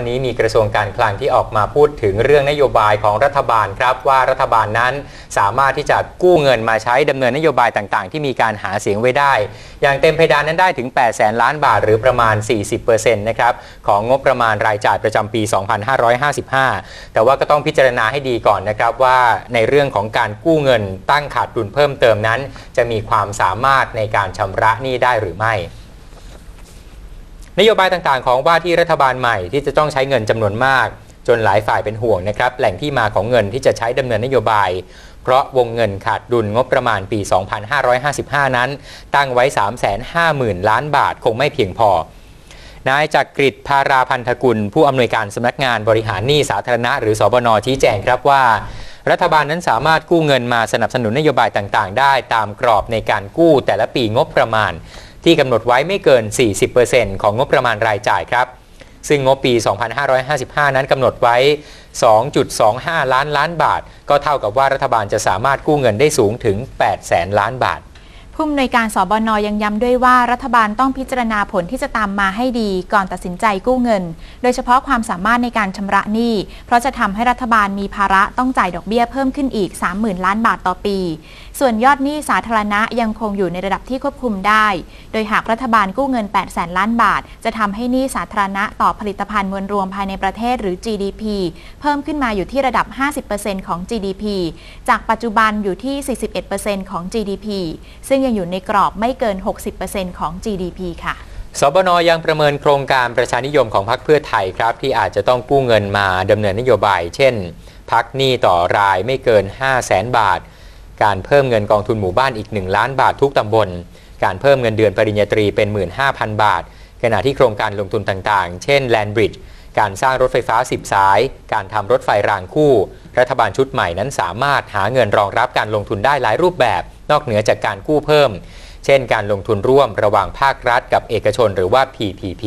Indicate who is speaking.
Speaker 1: วันนี้มีกระทรวงการคลังที่ออกมาพูดถึงเรื่องนโยบายของรัฐบาลครับ ว่ารัฐบาลนั้นสามารถที่จะกู้เงินมาใช้ดำเนินนโยบายต่างๆ ที่มีการหาเสียงไว้ได้ อย่างเต็มเพดานนั้นได้ถึง8แสนล้านบาทหรือประมาณ 40%นะครับของงบประมาณรายจ่ายประจำปี 2555 แต่ว่าก็ต้องพิจารณาให้ดีก่อนนะครับว่าในเรื่องของการกู้เงินตั้งขาดดุลเพิ่มเติมนั้น จะมีความสามารถในการชำระหนี้ได้หรือไม่ นโยบายต่างๆ ของว่าที่รัฐบาลใหม่ที่จะต้องใช้เงินจำนวนมาก จนหลายฝ่ายเป็นห่วงนะครับแหล่งที่มาของเงินที่จะใช้ดำเนินนโยบาย เพราะวงเงินขาดดุลงบประมาณปี 2555 นั้น ตั้งไว้ 350,000 ล้านบาทคงไม่เพียงพอนายจักริดภาราพันธกุล ผู้อำนวยการสำนักงานบริหารหนี้สาธารณะ หรือสบนชี้แจงครับว่า รัฐบาลนั้นสามารถกู้เงินมาสนับสนุนนโยบายต่างๆ ได้ตามกรอบในการกู้แต่ละปีงบประมาณ ที่กำหนดไว้ไม่เกิน 40%ของงบประมาณรายจ่ายครับ ซึ่งงบปี 2555 นั้นกำหนดไว้ 2.25 ล้านล้านบาท ก็เท่ากับว่ารัฐบาลจะสามารถกู้เงินได้สูงถึง 8 แสนล้านบาท
Speaker 2: ผู้อำนวยการสบนยังย้ำด้วยว่ารัฐบาลต้องพิจารณาผลที่จะตามมาให้ดีก่อนตัดสินใจกู้เงิน โดยเฉพาะความสามารถในการชำระหนี้ เพราะจะทำให้รัฐบาลมีภาระต้องจ่ายดอกเบี้ยเพิ่มขึ้นอีก 30,000 ล้านบาทต่อปี ส่วนยอดหนี้สาธารณะยังคงอยู่ในระดับที่ควบคุมได้ โดยหากรัฐบาลกู้เงิน8แสนล้านบาท จะทำให้หนี้สาธารณะต่อผลิตภัณฑ์มวลรวมภายในประเทศหรือ GDP เพิ่มขึ้นมาอยู่ที่ระดับ 50%ของ GDP จากปัจจุบันอยู่ที่ 41%ของ GDP ซึ่งยังอยู่ในกรอบไม่เกิน 60%ของ GDP ค่ะ
Speaker 1: สบนยังประเมินโครงการประชานิยมของพรรคเพื่อไทยครับ ที่อาจจะต้องกู้เงินมาดำเนินนโยบาย เช่น พักหนี้ต่อรายไม่เกิน 5 0 0แสนบาท การเพิ่มเงินกองทุนหมู่บ้านอีก 1 ล้านบาททุกตำบล การเพิ่มเงินเดือนปริญญาตรีเป็น 15,000 บาท ขณะที่โครงการลงทุนต่างๆ เช่นแลนบริดจ์การสร้างรถไฟฟ้า 10 สาย การทำรถไฟรางคู่ รัฐบาลชุดใหม่นั้นสามารถหาเงินรองรับการลงทุนได้หลายรูปแบบ นอกเหนือจากการกู้เพิ่ม เช่น การลงทุนร่วมระหว่างภาครัฐกับเอกชนหรือว่า PPP